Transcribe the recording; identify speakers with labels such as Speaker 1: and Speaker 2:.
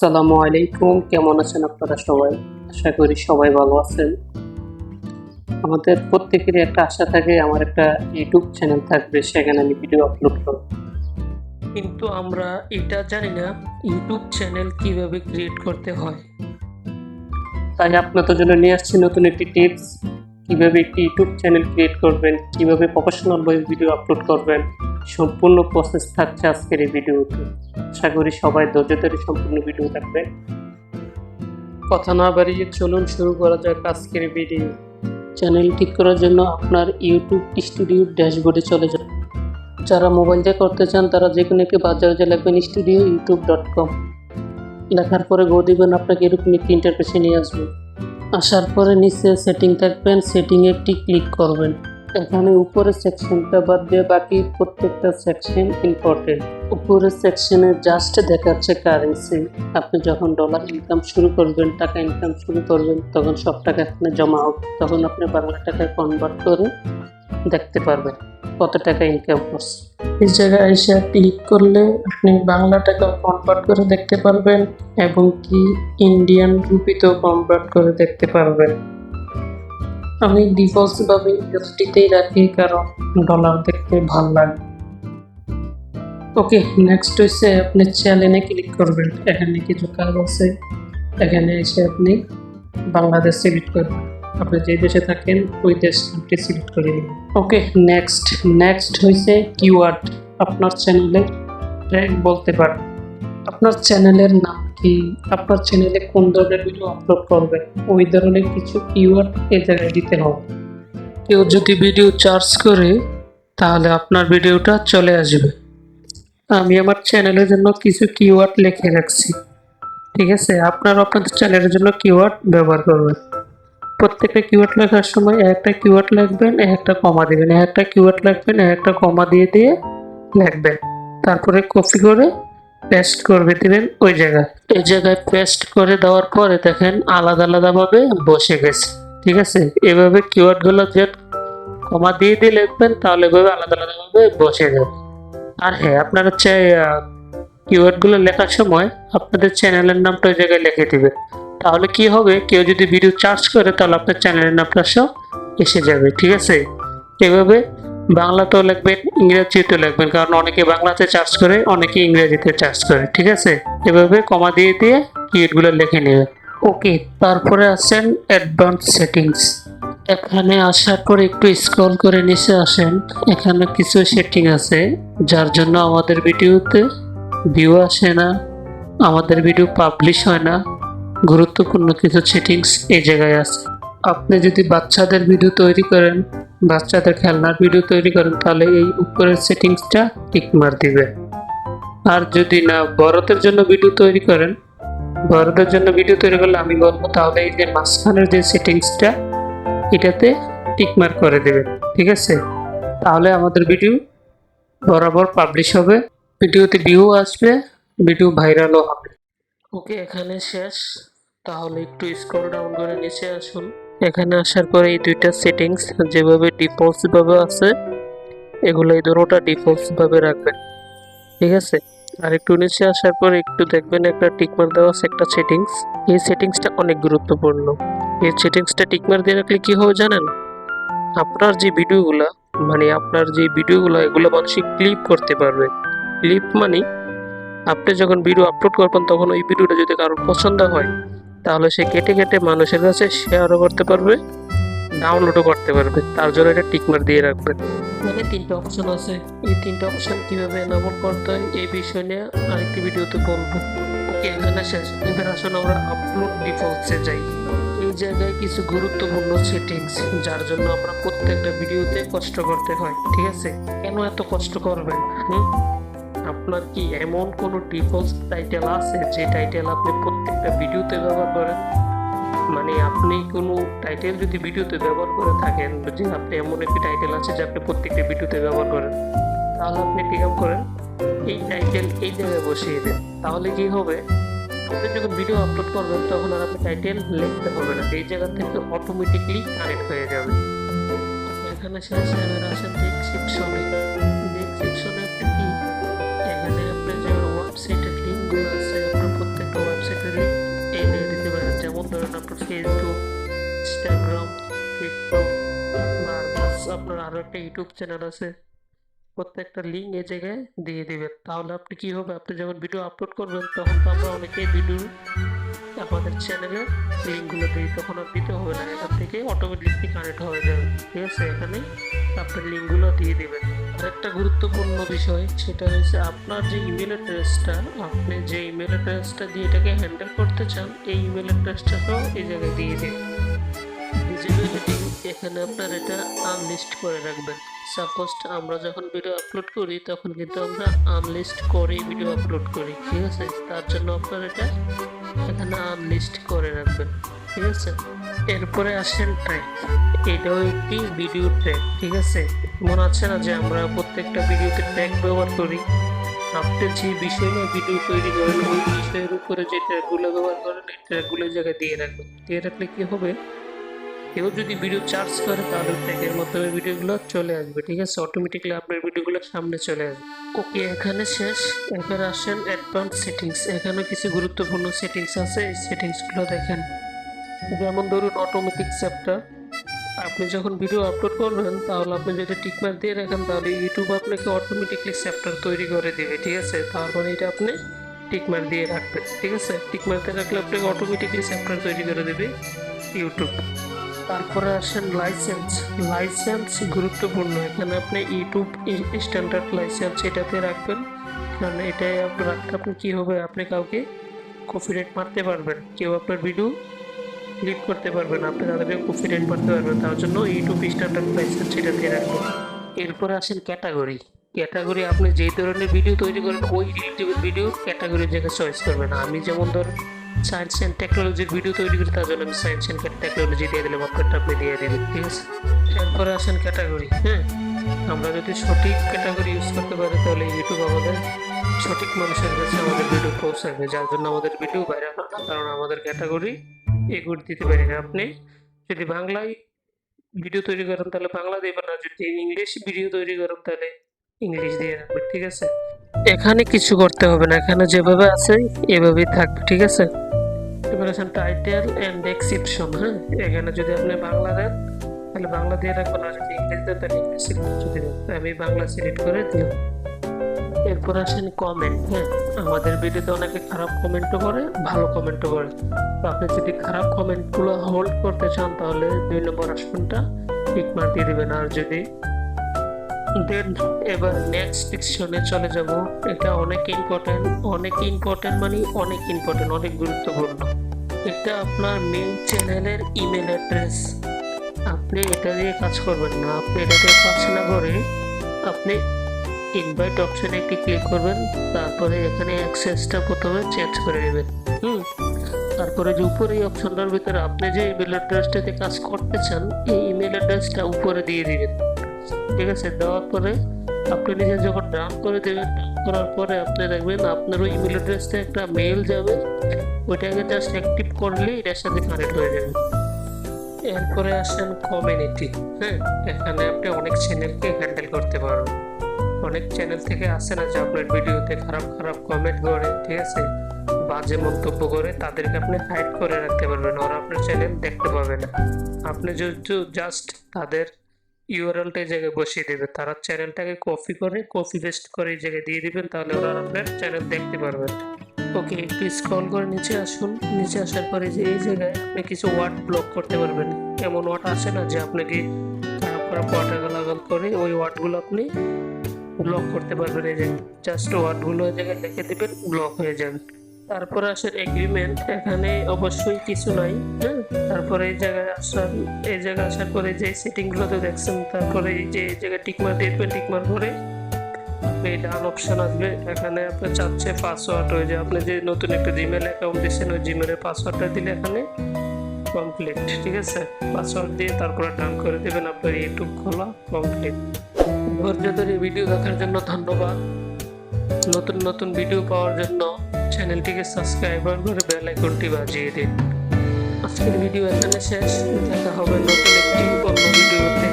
Speaker 1: আসসালামু আলাইকুম। কেমন আছেন আপনারা সবাই? আশা করি সবাই ভালো আছেন। আমাদের প্রত্যেকেরই একটা আশা থাকে আমার একটা ইউটিউব চ্যানেল থাকবে সেখানে আমি ভিডিও আপলোড করব।
Speaker 2: কিন্তু আমরা এটা জানি না ইউটিউব চ্যানেল কীভাবে ক্রিয়েট করতে হয়।
Speaker 1: তাই আপনাদের জন্য নিয়ে আসছি নতুন একটি টিপস কীভাবে একটি ইউটিউব চ্যানেল ক্রিয়েট করবেন কীভাবে প্রফেশনাল ভাবে ভিডিও আপলোড করবেন সম্পূর্ণ প্রসেস থাকছে আজকের এই ভিডিওতে। আশা করি সবাই ধৈর্য ধরে সম্পূর্ণ ভিডিও থাকবে কথা না বাড়িয়ে চলুন শুরু করা যাক আজকের ভিডিও চ্যানেল ঠিক করার জন্য আপনার ইউটিউব স্টুডিও ড্যাশবোর্ডে চলে যান। যারা মোবাইল দিয়ে করতে চান, তারা যে কোনো একটি বাজারে লিখবেন স্টুডিও ইউটিউব ডট কম লেখার পরে গো দিবেন আপনাকে এরকম একটি ইন্টারফেসে নিয়ে আসবে। আসার পরে নিচে সেটিং থাকবেন সেটিংয়ে একটি ক্লিক করবেন। এখানে উপরের সেকশনটা বাদ দিয়ে বাকি প্রত্যেকটা সেকশন ইম্পর্টেন্ট উপরের সেকশনে জাস্ট দেখাচ্ছে কারেন্সি আপনি যখন ডলার ইনকাম শুরু করবেন, টাকা ইনকাম শুরু করবেন, তখন সব টাকা এখানে জমা হবে। তখন আপনি বাংলা টাকায় কনভার্ট করে দেখতে পারবেন কত টাকা ইনকাম করছে।
Speaker 2: এই জায়গায় এসে ক্লিক করলে আপনি বাংলা টাকা কনভার্ট করে দেখতে পারবেন এবং কি ইন্ডিয়ান রুপিতেও কনভার্ট করে দেখতে পারবেন। আমি ডিফল্টভাবে ইউএসডিতেই রাখি, কারণ ডলার দেখতে ভালো লাগে। ওকে নেক্সট হচ্ছে আপনি চ্যানেলে ক্লিক করবেন। এখানে কিছু কাজ আছে। এখানে এসে আপনি বাংলাদেশ সিলেক্ট করবেন। আপনি যে দেশে থাকেন, ওই দেশ কান্ট্রি সিলেক্ট করে নেবেন।
Speaker 1: ওকে নেক্সট নেক্সট হয়েছে কিওয়ার্ড আপনার চ্যানেলে ট্র্যাক বলতে পারেন। আপনার চ্যানেলের নাম কি? আপনার চ্যানেলে কোন ধরনের ভিডিও আপলোড করবেন? ওই ধরনের কিছু কিওয়ার্ড এ জায়গায় দিতে হবে।
Speaker 2: কেউ যদি ভিডিও চার্জ করে, তাহলে আপনার ভিডিওটা চলে আসবে।
Speaker 1: আমি আমার চ্যানেলের জন্য কিছু কিওয়ার্ড লিখে রাখছি। ঠিক আছে? আপনারা আপনাদের চ্যানেলের জন্য কিওয়ার্ড ব্যবহার করবেন। প্রত্যেকটা কিওয়ার্ড লেখার সময় একটা কিওয়ার্ড লিখবেন, একটা কমা দিবেন। একটা কিওয়ার্ড লিখবেন, একটা কমা দিয়ে দিয়ে লিখবেন। তারপরে কপি করে পেস্ট করবে দিবেন ওই জায়গায়। এই জায়গায় পেস্ট করে দেওয়ার পরে দেখেন আলাদা আলাদাভাবে বসে গেছে। ঠিক আছে? এভাবে কিওয়ার্ডগুলো যে কমা দিয়ে দিয়ে লিখবেন, তাহলে এভাবে আলাদা আলাদাভাবে বসে যাবে। আর হ্যাঁ আপনারা চাই কিওয়ার্ডগুলো লেখার সময় আপনাদের চ্যানেলের নামটা ওই জায়গায় লিখে দিবেন। তাহলে কি হবে? কেউ যদি ভিডিও চার্জ করে, তাহলে আপনার চ্যানেলের নামটা সব এসে যাবে। ঠিক আছে? এভাবে বাংলাতেও লিখবেন ইংরেজিতেও লিখবেন, কারণ অনেকে বাংলাতে চার্জ করে, অনেকে ইংরেজিতে চার্জ করে, ঠিক আছে? এভাবে কমা দিয়ে দিয়ে কিওয়ার্ডগুলো লিখে নেবে ওকে তারপরে আসেন অ্যাডভান্স সেটিংস এখানে আসার পর একটু স্ক্রল করে নিচে আসেন। এখানে কিছু সেটিং আছে, যার জন্য আমাদের ভিডিওতে ভিউ আসে না, আমাদের ভিডিও পাবলিশ হয় না। গুরুত্বপূর্ণ কিছু সেটিংস এই জায়গায় আছে। আপনি যদি বাচ্চাদের ভিডিও তৈরি করেন বাচ্চাদের খেলনার ভিডিও তৈরি করেন, তাহলে এই উপরের সেটিংসটা টিক মার দিবেন আর যদি না, বড়দের জন্য ভিডিও তৈরি করেন, বড়দের জন্য ভিডিও তৈরি করলে আমি বলব তাহলে এই যে মাঝখানের যে সেটিংসটা, এটাতে টিকমার করে দেবেন ঠিক আছে? তাহলে আমাদের ভিডিও বরাবর পাবলিশ হবে, ভিডিওতে ভিউ আসবে, ভিডিও ভাইরালও হবে।
Speaker 2: ওকে, এখানে শেষ। তাহলে একটু স্ক্রল ডাউন করে নিচে আসুন। এখানে আসার পরে এই দুইটা সেটিংস যেভাবে ডিফল্টস ভাবে আছে, এগুলো এই দুটোটা ডিফল্টস ভাবে রাখবেন। ঠিক আছে? আর একটু নিচে আসার পরে একটু দেখবেন একটা টিকমার দেওয়া আছে একটা সেটিংস এই সেটিংসটা অনেক গুরুত্বপূর্ণ। এই সেটিংসটা টিকমার দিয়ে রাখলে কি হবে জানেন? আপনার যে ভিডিওগুলো মানে আপনার যে ভিডিওগুলো, এগুলো মানুষই ক্লিপ করতে পারবে। ক্লিপ মানে আপনি যখন ভিডিও আপলোড করবেন, তখন ওই ভিডিওটা যদি কারোর পছন্দ হয় তাহলে সে কেটে কেটে মানুষের কাছে শেয়ারও করতে পারবে ডাউনলোডও করতে পারবে। তার জন্য এটা টিকমার দিয়ে রাখবেন এখানে তিনটা অপশন আছে। এই তিনটা অপশন কীভাবে এনাবল করতে হয়, এই বিষয় নিয়ে আরেকটি ভিডিওতে বলব। ওকে, এখানে শেষ। এবার আসুন আমরা আপলোড ডিফল্টসে যাই। এই জায়গায় কিছু গুরুত্বপূর্ণ সেটিংস যার জন্য আমরা প্রত্যেকটা ভিডিওতে কষ্ট করতে হয়, ঠিক আছে? কেন এত কষ্ট করবেন? হুম? আপনার কি এমন কোনো ডিফল্ট টাইটেল আছে যে টাইটেল আপনি প্রত্যেকটা ভিডিওতে ব্যবহার করেন? মানে আপনি কোনো টাইটেল যদি ভিডিওতে ব্যবহার করে থাকেন, যে আপনি এমন একটি টাইটেল আছে যে আপনি প্রত্যেকটা ভিডিওতে ব্যবহার করেন, তাহলে আপনি কি কাম করেন? এই টাইটেল এই জায়গায় বসিয়ে দেন। তাহলে কি হবে? আপনি যখন ভিডিও আপলোড করবেন, তখন আর আপনি টাইটেল লিখতে হবে না। এই জায়গা থেকে অটোমেটিকলি কানেক্ট হয়ে যাবে। এখানে শেষ আসেন ডিসক্রিপশনে আপনার আরও একটা ইউটিউব চ্যানেল আছে। প্রত্যেকটা লিঙ্ক এ জায়গায় দিয়ে দেবেন। তাহলে আপনি কী হবে? আপনি যখন ভিডিও আপলোড করবেন, তখন তো আমরা অনেকেই ভিডিও আমাদের চ্যানেলে লিঙ্কগুলো দিই। তখন আর দিতে হবে না। এখান থেকে অটোমেটিকলি কানেক্ট হয়ে যাবে। ঠিক আছে? এখানে আপনার লিঙ্কগুলো দিয়ে দিবেন। আরেকটা গুরুত্বপূর্ণ বিষয়, সেটা হচ্ছে আপনার যে ইমেল অ্যাড্রেসটা আপনি যে ইমেল অ্যাড্রেসটা দিয়ে এটাকে হ্যান্ডেল করতে চান, এই ইমেল অ্যাড্রেসটাকেও এই জায়গায় দিয়ে ভিজিবিলিটি এখানে আপনার এটা আনলিস্ট করে রাখবেন। সাপোজ আমরা যখন ভিডিও আপলোড করি, তখন কিন্তু আমরা আনলিস্ট করেই ভিডিও আপলোড করি, ঠিক আছে? তার জন্য আপনার এটা এখানে আনলিস্ট করে রাখবেন, ঠিক আছে? এরপরে আসেন ট্র্যাক এটাও একটি ভিডিও ট্র্যাক ঠিক আছে? মনে আছে না যে আমরা প্রত্যেকটা ভিডিওতে ট্র্যাক ব্যবহার করি। আপনি যে বিষয় নিয়ে ভিডিও তৈরি করেন, ওই বিষয়ের উপরে যে ট্র্যাকগুলো ব্যবহার করেন, এই ট্র্যাকগুলো জায়গায় দিয়ে রাখবেন। দিয়ে রাখলে কি হবে? কেউ যদি ভিডিও চার্জ করে তাহলে ট্র্যাকের মাধ্যমে ভিডিওগুলো চলে আসবে, ঠিক আছে? অটোমেটিকলি আপনার ভিডিওগুলো সামনে চলে আসবে। ওকে এখানে শেষ। এবার আসেন অ্যাডভান্স সেটিংস এখানে কিছু গুরুত্বপূর্ণ সেটিংস আছে। এই সেটিংসগুলো দেখেন। যেমন ধরুন অটোমেটিক চ্যাপ্টার আপনি যখন ভিডিও আপলোড করবেন, তাহলে আপনি যদি টিকমার্ক দিয়ে রাখেন, তাহলে ইউটিউব আপনাকে অটোমেটিকলি চ্যাপ্টার তৈরি করে দেবে, ঠিক আছে? তারপরে এটা আপনি টিকমার্ক দিয়ে রাখবেন, ঠিক আছে? টিকমার্ক দিয়ে রাখলে আপনাকে অটোমেটিকলি চ্যাপ্টার তৈরি করে দেবে। ইউটিউব তারপরে আসেন লাইসেন্স লাইসেন্স গুরুত্বপূর্ণ। এখানে আপনি ইউটিউব স্ট্যান্ডার্ড লাইসেন্স এটাতে রাখবেন। কারণ এটাই আপনার রাখতে আপনি কী হবে? আপনি কাউকে কপিরাইট মারতে পারবেন। কেউ আপনার ভিডিও ক্লিক করতে পারবেন আপনি তাদেরকে কপিরাইট মারতে পারবেন। তার জন্য ইউটিউব স্ট্যান্ডার্ড লাইসেন্স এটাতে রাখবেন। এরপরে আসেন ক্যাটাগরি ক্যাটাগরি আপনি যেই ধরনের ভিডিও তৈরি করেন, ওই রিলেটিভ ভিডিও ক্যাটাগরির জায়গায় চয়েস করবেন। আমি যেমন ধর সায়েন্স অ্যান্ড টেকনোলজির ভিডিও তৈরি করি তার জন্য আমি সায়েন্স অ্যান্ড টেকনোলজি দিয়ে দিলাম। আপনারটা আপনি দিয়ে দেবেন, ঠিক আছে? এরপরে আসেন ক্যাটাগরি হ্যাঁ? আমরা যদি সঠিক ক্যাটাগরি ইউজ করতে পারি, তাহলে ইউটিউব আমাদের সঠিক মানুষের কাছে আমাদের ভিডিও পৌঁছাবে। যার জন্য আমাদের ভিডিও ভাইরাল হয় কারণ আমাদের ক্যাটাগরি এগুলো দিতে পারি না। আপনি যদি বাংলায় ভিডিও তৈরি করেন, তাহলে বাংলা দেবেন না যদি ইংলিশ ভিডিও তৈরি করেন, তাহলে ইংলিশ দিয়ে রাখবেন, ঠিক আছে? এখানে কিছু করতে হবে না, এখানে যেভাবে আছে, এভাবেই থাকবে, ঠিক আছে? এবার আছেন টাইটেল অ্যান্ড ডেসক্রিপশন হ্যাঁ? এখানে যদি আপনি বাংলা দেন, তাহলে বাংলা দিয়ে রাখবেন, আর যদি ইংলিশ দেন, তাহলে ইংলিশ দেবেন। আমি বাংলা সিলেক্ট করে দিলাম। এরপর আসেন কমেন্ট হ্যাঁ? আমাদের ভিডিওতে অনেকে খারাপ কমেন্টও করে, ভালো কমেন্টও করে। তো আপনি যদি খারাপ কমেন্টগুলো হোল্ড করতে চান, তাহলে দুই নম্বর অপশনটা টিক মার দিয়ে দেবেন। আর যদি দেন, এবার নেক্সট সেকশনে চলে যাব। এটা অনেক ইম্পর্টেন্ট অনেক ইম্পর্টেন্ট মানে অনেক ইম্পর্টেন্ট অনেক গুরুত্বপূর্ণ। এটা আপনার মেইন চ্যানেলের ইমেল অ্যাড্রেস আপনি এটা দিয়ে কাজ করবেন না। আপনি এটা দিয়ে কাজ না করে আপনি ইনভাইট অপশনে একটি ক্লিক করবেন। তারপরে এখানে অ্যাক্সেসটা প্রথমে চেঞ্জ করে নেবেন। হুম? তারপরে যে উপরে এই অপশনটার ভিতরে আপনি যে ইমেল অ্যাড্রেসটাতে কাজ করতে চান, এই ইমেল অ্যাড্রেসটা উপরে দিয়ে দিবেন। ঠিক আছে? দেওয়ার পরে আপনি নিজে যখন ডাউন করে দেবেন করার পরে আপনি দেখবেন আপনার ওই ইমেল অ্যাড্রেসটা একটা মেল যাবে। ওইটাকে জাস্ট অ্যাক্টিভ করলে এটার সাথে কানেক্ট হয়ে যাবে। এরপরে আসেন কমিউনিটি হ্যাঁ এখানে আপনি অনেক চ্যানেলকে হ্যান্ডেল করতে পারবেন। অনেক চ্যানেল থেকে আসে না যে আপনার ভিডিওতে খারাপ খারাপ কমেন্ট করে, ঠিক আছে? বাজে মন্তব্য করে তাদেরকে আপনি হাইড করে রাখতে পারবেন। ওরা আপনার চ্যানেল দেখতে পাবে না। আপনি যদি জাস্ট তাদের ইউআরএলটা এই জায়গায় বসিয়ে দেবে। তারা চ্যানেলটাকে কপি করে কপি পেস্ট করে এই জায়গায় দিয়ে দিবেন, তাহলে ওরা আপনার চ্যানেল দেখতে পারবেন ওকে একটু স্ক্রল করে নিচে আসুন। নিচে আসার পরে যে এই জায়গায় আপনি কিছু ওয়ার্ড ব্লক করতে পারবেন। এমন ওয়ার্ড আছে না যে আপনাকে খারাপ খারাপ ওয়ার্ড লাগাল করে ওই ওয়ার্ডগুলো আপনি ব্লক করতে পারবেন। এই জায়গায় জাস্ট ওয়ার্ডগুলো এই জায়গায় লিখে দেবেন ব্লক হয়ে যাবে। তারপরে আসার এগ্রিমেন্ট এখানে অবশ্যই কিছু নাই হ্যাঁ? তারপরে এই জায়গায় আসার, এই জায়গায় আসার পরে যে সেটিংগুলোতে দেখছেন, তারপরে এই যে জায়গায় টিকমার দিয়ে দেবেন টিকমার করে আপনি ডান অপশন আসবে। এখানে আপনি চাচ্ছে পাসওয়ার্ড হয়ে যায় আপনি যে নতুন একটা জিমেল অ্যাকাউন্ট দিচ্ছেন ওই জিমেলের পাসওয়ার্ডটা দিলে এখানে কমপ্লিট ঠিক আছে? পাসওয়ার্ড দিয়ে তারপরে ডান করে দেবেন আপনার ইউটিউব খোলা কমপ্লিট ধৈর্য ধরে ভিডিও দেখার জন্য ধন্যবাদ। নতুন নতুন ভিডিও পাওয়ার জন্য চ্যানেলটিকে সাবস্ক্রাইবার করে বেল আইকনটি বাজিয়ে দিন। আজকের ভিডিও এখানে শেষ। দেখা হবে নতুন একটি অন্য ভিডিওতে।